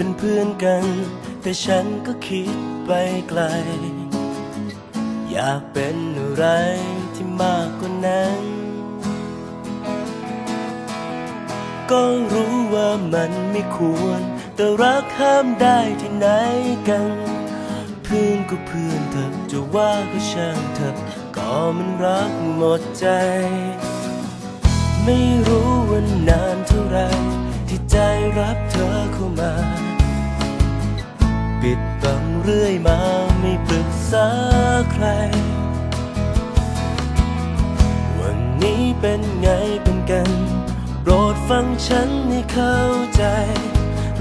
เป็นเพื่อนกัน แต่ฉันก็คิดไปไกล อยากเป็นอะไรที่มากกว่านั้น ก็รู้ว่ามันไม่ควร แต่รักห้ามได้ที่ไหนกัน เพื่อนก็เพื่อนเถอะจะว่าก็ช่างเถอะก็มันรักหมดใจ ไม่รู้ว่านานเท่าไหรที่ใจรับเธอ ปิดบังเรื่อยมาไม่ปรึกษาใคร วันนี้เป็นไงเป็นกัน โปรดฟังฉันให้เข้าใจ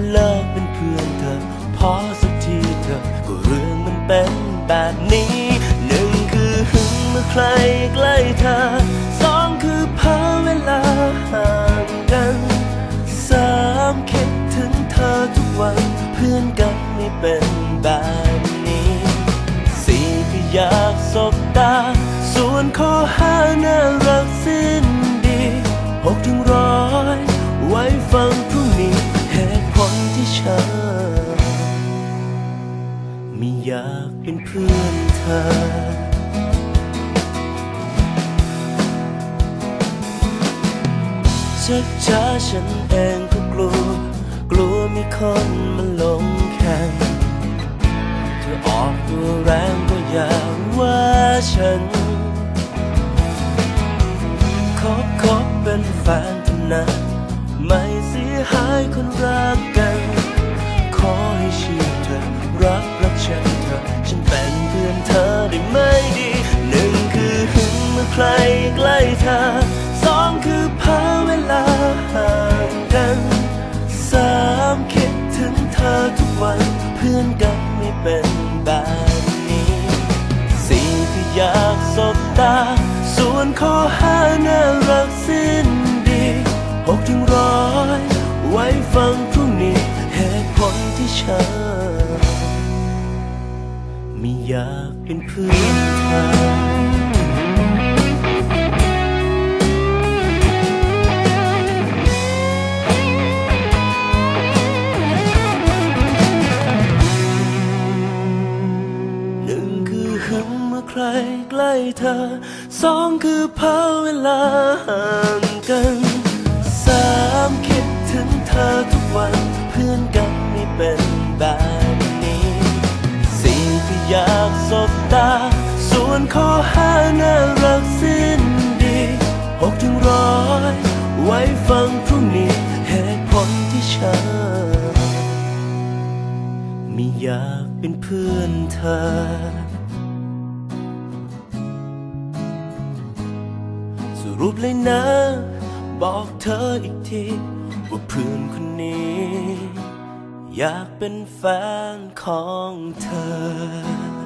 เลิกเป็นเพื่อนเธอ พอสักทีเถอก็เรื่องมันเป็นแบบนี้ หนึ่งคือหึงเมื่อใครใกล้ เพื่อนกันไม่เป็นแบบนี้สี่ก็อยากสบตา ส่วนข้อห้าน่ารักสิ้นดีหกถึงร้อยไว้ฟังพรุ่งนี้เหตุผลที่ฉันไม่อยากเป็นเพื่อนเธอชักช้าฉันเองก็กลัว กลัวมีคน นแฟนท่านั้นไม่เสียหายคนรักกัน ขอให้เชื่อเธอ รักรักฉันเธอ ฉันเป็นเพื่อนเธอได้ไหมดี หนึ่งคือหึงเมื่อใครใกล้เธอ สองคือพาเวลาห่างกัน สามคิดถึงเธอทุกวัน เพื่อนกันไม่เป็นแบบนี้ สี่ก็อยากสบตา ส่วนข้อห้าน่ารักสิ้นดีหกถึงร้อยไว้ฟังพรุ่งนี้เหตุผลที่ฉันไม่อยากเป็นเพื่อนเธอ ใกล้เธอสองคือเพาเวลาห่างกันสามคิดถึงเธอทุกวันเพื่อนกันไม่เป็นแบบนี้สี่ก็อยากสบตา ส่วนข้อห้าน่ารักสิ้นดีหกถึงร้อยไว้ฟังพรุ่งนี้เหตุผลที่ฉันไม่อยากเป็นเพื่อนเธอ รุปเลยนะ บอกเธออีกที ว่าเพื่อนคนนี้ อยากเป็นแฟนของเธอ